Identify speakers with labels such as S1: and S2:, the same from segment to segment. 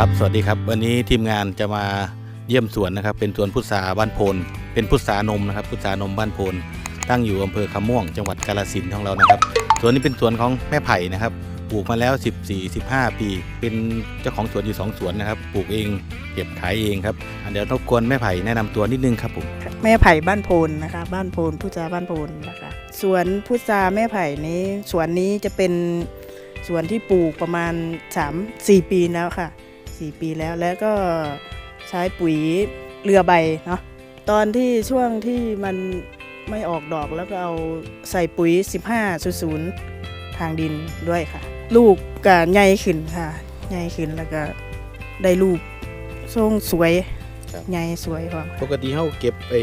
S1: ครับ สวัสดีครับ วันนี้ทีมงานจะมาเยี่ยมสวนนะครับ เป็นสวนพุทราบ้านโพน เป็นพุทรานมนะครับ พุทรานมบ้านโพน ตั้งอยู่อำเภอคำม่วง จังหวัดกาฬสินธุ์ของเรานะครับ สวนนี้เป็นสวนของแม่ไผ่นะครับ ปลูกมาแล้ว 14-15 ปี เป็นเจ้าของสวนอยู่ 2 สวนนะครับ ปลูกเอง เก็บขายเองครับอะเดี๋ยวรบกวนแม่ไผ่แนะนำตัวนิดนึงครับผม
S2: แม่ไผ่บ้านโพนนะคะ บ้านโพนพุทราบ้านโพนนะคะสวนพุทราแม่ไผ่นี้สวนนี้จะเป็นสวนที่ปลูกประมาณ 3 4 ปีแล้วค่ะ 4 ปีแล้วแล้วก็ใช้ปุ๋ยเรือใบเนาะตอนที่ช่วงที่มันไม่ออกดอกแล้วก็เอาใส่ปุ๋ย 1500ทางดินด้วยค่ะ ลูกก็ใหญ่ขึ้นค่ะใหญ่ขึ้นแล้วก็ได้ลูกทรงสวย
S1: ครับ
S2: ใหญ่สวยพร้อม
S1: ปกติเขาเก็บไอ้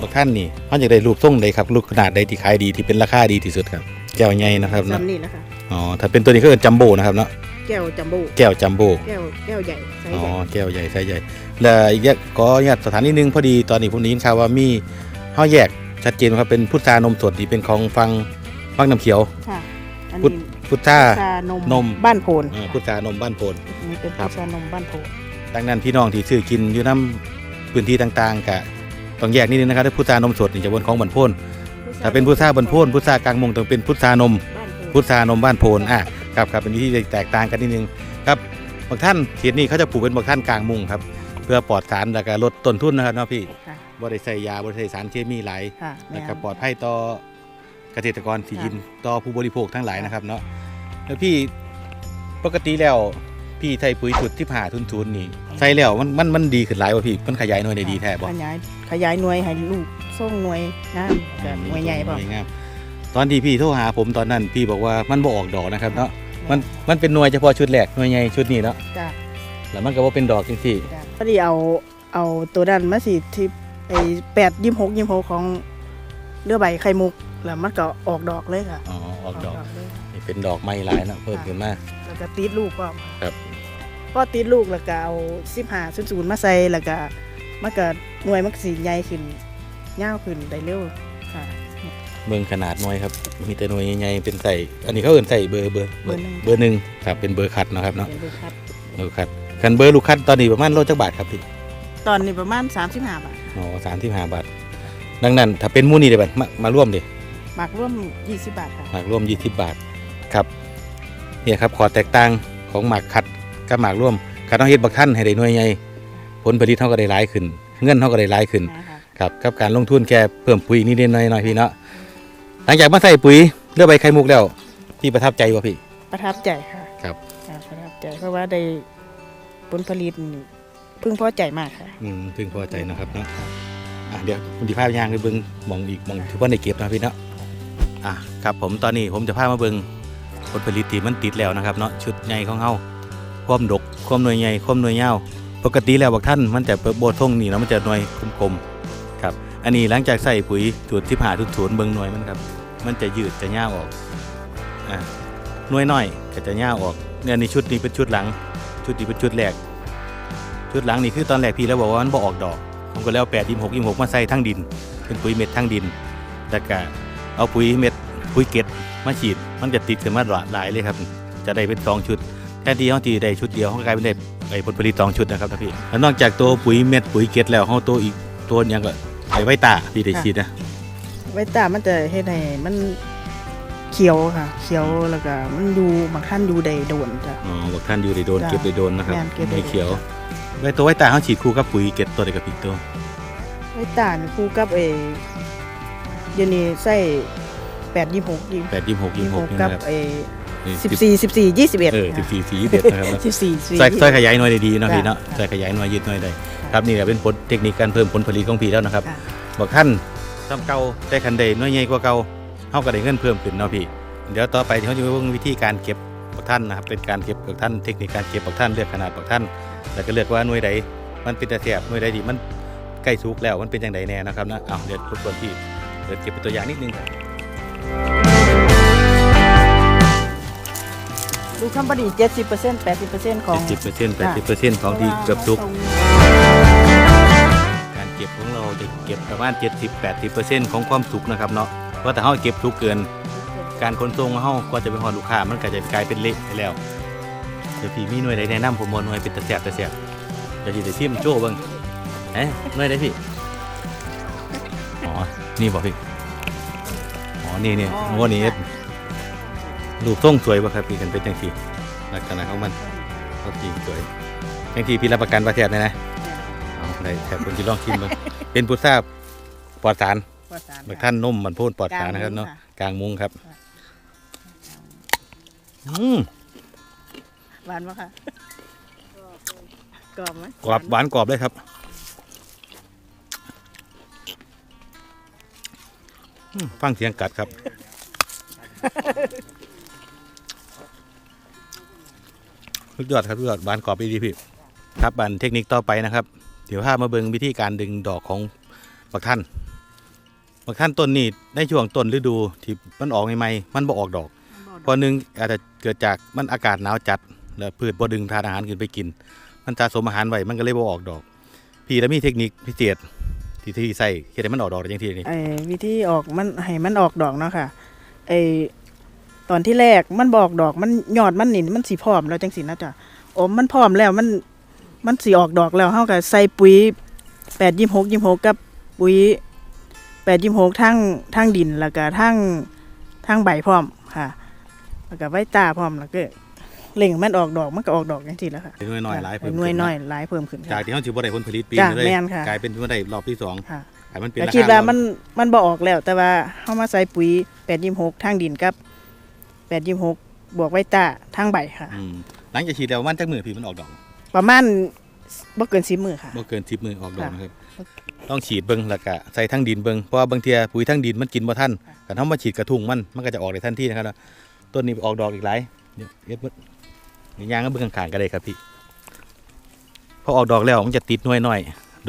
S1: บักท่านนี่เขาจะได้รูปทรงใดครับรูปขนาดใดที่ขายดีที่เป็นราคาดีที่สุดครับแก้วใหญ่นะครับเนอะ
S2: ซ้ำนี่นะคะ
S1: อ๋อถ้าเป็นตัวนี้ก็เป็นจัมโบ้นะครับเนาะ
S2: แก้วจัมโบ้
S1: แก้วจัมโบ้
S2: แก้วแก้วใหญ่ไซส์
S1: อ๋อ
S2: ใหญ่
S1: แก้วใหญ่ไซส์ใหญ่ แล้วอีกอย่างก็อยากสถานที่นึงพอดีตอนนี้ผมได้ยินข่าวว่ามีห้อแยกชัดเจนว่าเป็นพุทรานมสดที่เป็นของฟังฟังน้ำเขียว
S2: ค่ะอัน
S1: พุท
S2: นี้
S1: พุทรา
S2: พุทรานม
S1: นม
S2: บ้านโพน
S1: เอ่อพุทรานมบ้านโพน
S2: อันนี่เป็น
S1: ครั
S2: พุ
S1: บ
S2: ทรานมบ้านโพน
S1: ดังนั้นพี่น้องที่ซื้อกินอยู่น้ำพื้นที่ต่างๆกะต้องแยกนิดนึงนะครับถ้าพุทรานมสดนี่จะบนของบันโพนถ้าเป็นพุทราบันโพนพุทรากลางมงต้องเป็นพุทรานม
S2: บ้านโพน
S1: พุทรานมบ้านโพนอะ ครับครับเป็นวิธีแตกต่างกันนิดนึงครับบางท่านเขตนี้เขาจะปลูกเป็นบางท่านกลางมุงครับ เพื่อปลอดสารและก็ลดต้นทุนนะครับเนาะพี่
S2: ค่ะ
S1: บ่ได้ใส่ยาบ่ได้ใส่สารเคมีหลาย
S2: ค่ะ
S1: แล้วก็ปลอดภัยต่อเกษตรกรที่กินต่อผู้บริโภคทั้งหลายนะครับเนาะแล้วพี่ปกติแล้วพี่ใส่ปุ๋ยชุดที่ผ่าทุนๆนี่ใส่แล้วมันมันมันดีขึ้นหลายว่ะพี่มันขยายหน่วยได้ดีแท้บ่
S2: ขยายขยายหน่วยให้ลูกส่งหน่วยงามแบบหน่วยใหญ่พร้อม
S1: หน่วยงามตอนที่พี่โทรหาผมตอนนั้นพี่บอกว่ามันบ่ออกดอกนะครับเนาะ มันมันเป็นหน่วยเฉพาะชุดแรกหน่วยใหญ่ชุดนี้เนาะ
S2: จ้ะ
S1: แล้วมันก็ว่าเป็นดอกจริงที่
S2: จ้ะพอดีเอาเอาตัวดันมาสิที่ไอ้แปดยี่หกยี่หกของเรือใบไข่มุกแล้วมันก็ออกดอกเลยค่ะ
S1: อ๋อออกดอก
S2: เลย
S1: นี่เป็นดอกไม้หลายเนาะเพิ่มขึ้นมา
S2: แล้วก็ติดลูกก็
S1: ครับ
S2: พอติดลูกแล้วก็เอาสิบห้าศูนย์ศูนย์มาใส่แล้วก็มันก็หน่วยมันก็สีใหญ่ขึ้นยาวขึ้นได้เร็วค่ะ
S1: เบิ่งขนาดหน่วยครับ มีแต่หน่วยใหญ่ๆเป็นใส่อันนี้เขาเอิ้นใส่เบอร์เบอร์
S2: เบอร์หนึ่ง
S1: เบอร์หนึ่งครับเป็นเบอร์คัดเนาะครับเนาะ
S2: เป็นลูกคัด
S1: เบอร์คัดกันเบอร์ลูกคัดตอนนี้ประมาณโลจักบาทครับพี่
S2: ตอนนี้ประมาณ 35 บาท
S1: อ๋อสามที่ห้าบาท ดังนั้น ถ้าเป็นหมูนี่เดี๋ยวบัดมามาร่วมดิ
S2: หมักร่วม 20 บาทค่ะ
S1: หมากร่วมยี่สิบบาทครับเนี่ยครับขอแตกต่างของหมากคัดกับหมากร่วมคัดต้องเฮ็ดบักท่านให้ได้หน่วยใหญ่ผลผลิตเท่าก็ได้หลายขึ้น เงินเท่าก็ได้หลายขึ้น
S2: นะคะ
S1: ครับกับการลงทุนแค่เพิ่มปุ๋ยนิดๆหน่อยๆพี่เนาะ หลังจากมาใส่ปุ๋ยเลือกใบไข่มุกแล้วพี่ประทับใจวะพี่
S2: ประทับใจค่ะ
S1: ครับ
S2: ค่ะประทับใจเพราะว่าได้ผลผลิตนี่พึงพอใจมากค่ะ
S1: อืมพึงพอใจนะครับเนาะอะเดี๋ยวคุณที่พาไปย่างไปเบิ้งหมองอีกหมองที่ว่าในเก็บนะพี่เนาะอะครับผมตอนนี้ผมจะพามาเบิ้งผลผลิตที่มันติดแล้วนะครับเนาะชุดใหญ่ของเฮาความดกความหน่วยใหญ่ความหน่วยยาวปกติแล้วบักท่านมันจะเปิดโบท่งนี่เนาะมันจะหน่วยกลมๆครับ อันนี้หลังจากใส่ปุ๋ยสูตรที่ผ่าทุนศูนเบิ้งหน่วยมันครับ มันจะยืดจะยาออกอะหน่วยน้อยก็จะยาออกเนี่ยนี่ชุดนี้เป็นชุดหลัง ชุดนี้เป็นชุดแรก ชุดหลังนี่คือตอนแรกพี่แล้วบอกว่ามันบ่ออกดอก ผมก็แล้วแปดยิมหกยิมหกมาใส่ทั้งดิน เป็นปุ๋ยเม็ดทั้งดินแล้วก็เอาปุ๋ยเม็ดปุ๋ยเกล็ดมาฉีด มันจะติดขึ้นมาหลายเลยครับ จะได้เป็นสองชุดแทนที่เขาทีได้ชุดเดียวเขากลายเป็นได้ไอ้ผลผลิตสองชุดนะครับท่านพี่แล้วนอกจากตัวปุ๋ยเม็ดปุ๋ยเกล็ดแล้วเขาตัวอีกตัวหยังก็ ไอ้ไว้ตาพี่ได้ฉีดนะ
S2: ไว้ตามมันจะเฮ็ดให้มันเขียวค่ะ เขียวแล้วก็มันอยู่บางท่านอยู่ได้โดนจ้ะ
S1: อ๋อบอกท่านอยู่ได้โดน
S2: จ้ะ
S1: เก็บได้โดนนะครับ
S2: แม่นเก็บได้
S1: ไม่
S2: โดน
S1: เขียว
S2: จ้ะ
S1: ไว้ตัวไว้ตาเขาฉีดคู่กับปุ๋ยเกล็ดตัวใดกับอีกตัว
S2: ไว้ตามนี่คู่กับเอเดี๋ยวนี้ใส่แปดยี่หกยี่
S1: แปดยิมหกยิมหกนี่
S2: กับ
S1: นะครับ
S2: เอ
S1: นี่
S2: สิบสี่สิบสี่ยี่สิบเอ็ด
S1: เออสิบสี่สี่เด็ดนะครับ
S2: สิบสี่
S1: ใส่ใส่ขยายหน่วยได้ดีเนาะ
S2: จ้ะ
S1: พี่เนาะใส่ขยายหน่วยยืดหน่วยได้ครับนี่ก็เป็นผลเทคนิคการเพิ่มผลผลิตของพี่แล้วนะครับ
S2: ค่ะ
S1: บอกท่านทำเก่าได้คันใดหน่วยใหญ่กว่าเก่าเฮาก็ได้เงินเพิ่มขึ้นเนาะพี่เดี๋ยวต่อไปเขาจะไปเบิ่งวิธีการเก็บบอกท่านนะครับเป็นการเก็บบอกท่านเทคนิคการเก็บบอกท่านเลือกขนาดบอกท่านแล้วก็เลือกว่าหน่วยใดมันเป็นตะเสียบหน่วยใดที่มันใกล้สุกแล้วมันเป็นอย่างไรแน่นะครับนะเอาเดี๋ยวรบกวนพี่เดี๋ยวเก็บเป็นตัวอย่างนิดนึง
S2: ดูคำบดีเจ็ดสิบเปอร์เซ็นต์แปดสิบเปอร์เซ็นต์ของ
S1: 70% 80%ของที่เกือบสุก
S2: ตรง
S1: การเก็บของ เราจะเก็บประมาณ 70-80%ของความสุกนะครับเนาะเพราะแต่เฮาเก็บทุกเกิน การขนส่งเฮาก็จะไปฮอดลูกค้ามันก็จะกลายเป็นเละไปแล้วเดี๋ยวพี่มีหน่วยใดแนะนำผมบ่หน่วยเป็นตะแสบตะแสบเดี๋ยวสิได้ชิมโจ้เบิ่งเอ๊ะหน่วยใดพี่อ๋อนี่บ่พี่อ๋อนี่นี่โอ้นี่รูปทรงสวยบ่ครับพี่กันเป็นจังซี่ลักษณะของมันก็จริงสวยจังซี่พี่รับประกันว่าแซ่บเลยนะ เอาได้แซ่บคนที่ลองชิมเบิ่งเป็นพุทราปลอดสาร
S2: ประสาน
S1: บักท่านนุ่มมันพูดปลอดสารนะครับเนาะกลางมุ้งครับอืม
S2: หวานปะคะกรอบไหม
S1: กรอบหวานกรอบเลยครับ อืมฟังเสียงกัดครับ สุดยอดครับสุดยอดหวานกรอบดีพี่ ครับบันเทคนิคต่อไปนะครับ เดี๋ยวพามาเบิ่งวิธีการดึงดอกของบักท่านบักท่านต้นนี้ในช่วงต้นฤดูที่มันออกใหม่ๆมันบ่ออกดอกเพราะหนึ่งอาจจะเกิดจากมันอากาศหนาวจัดแล้วพืชบ่ดึงทานอาหารขึ้นไปกิน มันสะสมอาหารไว้มันก็เลยบ่ออกดอก พี่แล้วมีเทคนิคพิเศษที่ที่ใส่เฮ็ดให้มันออกดอกได้จังซี่นี่
S2: ไอ้วิธีออกมันให้มันออกดอกเนาะค่ะไอ้ตอนที่แรกมันบอกดอกมันยอดมันนี่มันสีพร้อมแล้วจังสินะจ๊ะโอ้มันพร้อมแล้วมัน มันสีออกดอกแล้วเฮาก็ใส่ปุ๋ยแปดยี่หกยี่หกกับปุ๋ยแปดยี่หกทั้งทั้งดินแล้วก็ทั้งทั้งใบพร้อมค่ะ แล้วก็ไว้ตาพร้อมแล้วก็เล่งมันออกดอกมันก็ออกดอกจังสิแล้วค่ะ
S1: เป็นหน่วยน้อยหลายเพิ่ม
S2: หน่วย
S1: ขึ้
S2: น้อยหลายเพิ่มขึ้น
S1: จา
S2: ค่ะ
S1: กที่เฮาสิบ่ได้ผลผลิตปี
S2: จ้ะ
S1: นึงเลย
S2: แม่นค่ะ
S1: กลายเป็นว่าได้รอบที่สอง
S2: ค่ะ
S1: ให้มันเป็น
S2: แต่
S1: รา
S2: คิด
S1: คา
S2: ว่ามันมันบ่ออกแล้ว แต่ว่าเฮามาใส่ปุ๋ยแปดยี่หกทางดินกับแปดยี่หกบวกไว้ตาทางใบค่ะ
S1: อืมหลังจากฉีดแล้วมันจักมือพี่มันออกดอก
S2: ประมาณบ่เกินสิบมือค่ะ
S1: บ่เกิน10มือออกดอก
S2: ค่ะ
S1: นะครับ ต้องฉีดเบิ่งแล้วก็ใส่ทั้งดินเบิ่งเพราะว่าบางเทียปุ๋ยทั้งดินมันกินบ่ทันแต่ถ้ามาฉีดกระทุงมันมันก็จะออกได้ทันทีนะครับแล้วต้นนี้ออกดอกอีกหลายเดี๋ยวเอ็ดเบิดนี่ยางก็เบิ่งข้างๆก็ได้ครับพี่พอออกดอกแล้วมันจะติดหน่วยน้อย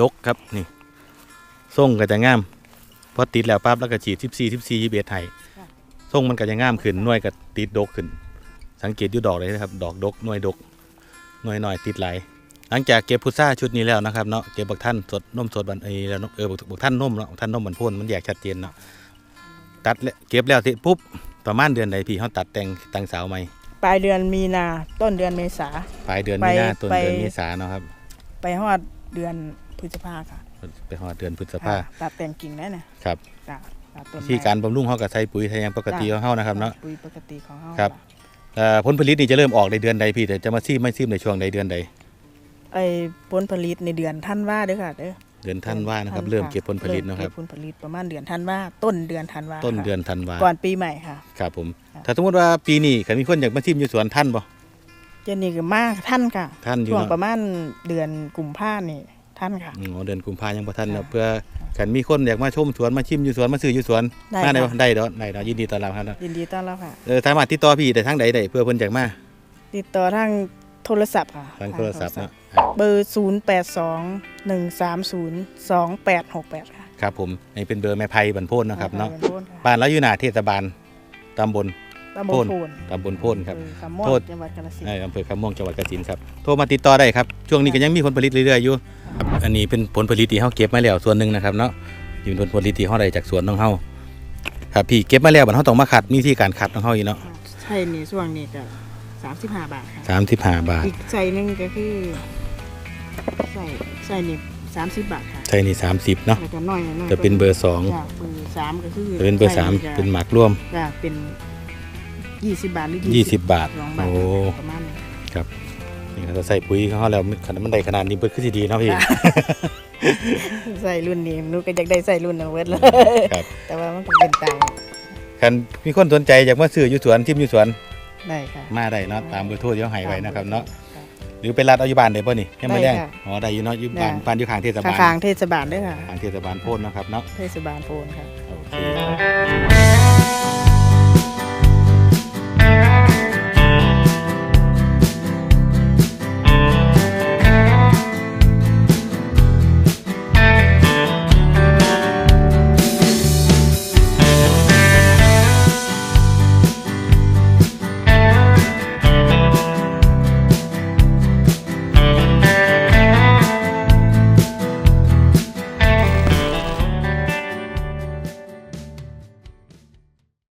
S1: ดกครับนี่ส่งก็จะงามพอติดแล้วปั๊บแล้วก็ฉีด14 14 21ให้ส่งมันก็จะงามขึ้นหน่วยก็ติดดกขึ้น สังเกตอยู่ดอกเลยนะครับ ดอกดกหน่วยดก หน่วยน้อยติดหลายหลังจากเก็บพุทราชุดนี้แล้วนะครับเนาะเก็บบักท่านสดนมสดบันเออแล้วเนอะเออบักบักท่านนมเนาะบักท่านนมบันพ่นมันแยกชัดเจนเนาะตัดแล้วเก็บแล้วเสร็จปุ๊บประมาณเดือนใดพี่เขาตัดแต่งแต่งสาวใหม่
S2: ปลายเดือนมีนาต้นเดือนเมษา
S1: ปลายเดือน
S2: ไป
S1: มีนาต้น
S2: ไป
S1: เดือนเมษาเนาะครับ
S2: ไปฮอดเดือนพฤษภาค่ะ
S1: ไปหอดเดือนพฤษภา
S2: ค่ะตัดแต่งกิ่งได้เนี่ย
S1: ครับ
S2: จ้ะตัดต้น
S1: ที่การบำรุงเขาก็ใช้ปุ๋ยทางปกติของเขานะครับเนาะ
S2: ปุ๋ยปกติของเฮา
S1: ครับเอ่อ ผลผลิตนี่จะเริ่มออกในเดือนใดพี่แต่จะมาซีมไม่ซีมในช่วงใดเดือนใด
S2: ไอ้ผลผลิตในเดือนธันวาเด้อค่ะเด้อ
S1: เดือนธันวานะครับ
S2: ธั
S1: เริ่มเก็บผลผลิต
S2: เริ่ม
S1: เนาะครับ
S2: เก็ผลผลิตประมาณเดือนธันวาต้นเดือนธันวา
S1: ต้น
S2: ค่ะ
S1: เดือนธันวา
S2: ก่อนปีใหม่ค่ะ
S1: ครับผม
S2: ค่ะ
S1: ถ้าสมมติว่าปีนี้ขันมีคนอยากมาซีมอยู่สวนท่านบ่
S2: เจนนี่ก็มาท่านค่ะ
S1: ท่านอยู่
S2: ช่วง
S1: เนาะ
S2: ประมาณเดือนกุมภานี่ ท่านค่ะ
S1: อืมอ๋อเดือนกุมภายังบ่ทันเนาะ
S2: ค่ะ
S1: เพื่อขันมีคนอยากมาชมสวนมาชิมอยู่สวนมาซื้ออยู่สวน
S2: ได้
S1: มาได้บ่
S2: ค่ะ
S1: ได้เด้อได้เด้อยินดีต้อนรับครับเนาะ
S2: ยินดีต้อนรับค่ะ
S1: เออสามารถติดต่อพี่ได้ทางใดได้เพื่อเพิ่นอยากมา
S2: ติดต่อทางโทรศัพท์ค่ะ
S1: ทางโทรศัพท์เนาะ
S2: เบอร์ 0 8 2 1 3 0 2 8 6 8 ค่ะ
S1: ครับผมนี่เป็นเบอร์แม่ไพ่บันโพนนะครับเนาะ
S2: ป็โพนค่ะ
S1: บ้านเราอยู่หน้าเทศบาลตำบล
S2: ตำบ
S1: โพ
S2: ล
S1: น
S2: โพน
S1: ตำบลโพนครับ
S2: อำเภอคำม่ว
S1: โทษ
S2: งจังหวัดกาฬสินธุ์
S1: ในอำเภอคำม่วงจังหวัดกาฬสินธุ์ครับ โทรมาติดต่อได้ครับ ช่วงนี้ก็ยังมีผลผลิตเรื่อยๆอยู่ครับ อันนี้เป็นผลผลิตที่เฮาเก็บมาแล้วส่วนหนึ่งนะครับเนาะที่เป็นผลผลิตที่เฮาได้จากสวนของเฮาครับพี่เก็บมาแล้วบัดเฮาต้องมาคัดมีวิธีการคัดของเฮาอีกเนาะ
S2: ใช่นี่ช่วงนี้ก็35บาทค่ะ
S1: 35บาท
S2: อีกใส่หนึงก็คือใส่ใส่นี่30บาทค่ะ
S1: ใช่นี่30เนาะ
S2: แล้วก็น้อยน้อย
S1: จะเป็นเบอร์สอง
S2: จ้ะเบอร์สามก็คือ
S1: จะเป็นเบอร์สาม
S2: ใส่
S1: เป็นหมักร่วม
S2: จ้ะเป็น20บาทหรือ
S1: 20บาท
S2: สองบาท
S1: โอ้
S2: ประมาณนี้
S1: นี่เราใส่ปุ๋ยของเขาแล้วขนาดมันได้ขนาดนี้เปิดขึ้นสิดีเนาะพี่
S2: จ้ะใส่รุ่นนี้หนูก็อยากได้ใส่รุ่นนั้นเวิร์ดเลย
S1: ครับ
S2: แต่ว่ามันก็เป็นตังค์
S1: คันมีคนสนใจอยากมาซื้ออยู่สวนทิมอยู่สวน
S2: ได้ค่ะ
S1: มาได้เนาะตามเบอร์โทรที่เขาให้ไว้นะครับเนาะ
S2: ครับ
S1: หรือไปรัดเอาอยู่บ้านได้ป่ะนี่ให้มา
S2: ได้
S1: แรง
S2: ค่ะ
S1: อ๋อได้อยู่เนาะอยู่
S2: ได้
S1: บ้านบ้านอยู่ข้างเทศบาล
S2: ข้างๆเทศบาลด้วยค่ะ
S1: ข้างเทศบาลโพนเนาะครับเนาะ
S2: เทศบาลโพนค่ะ
S1: โอเค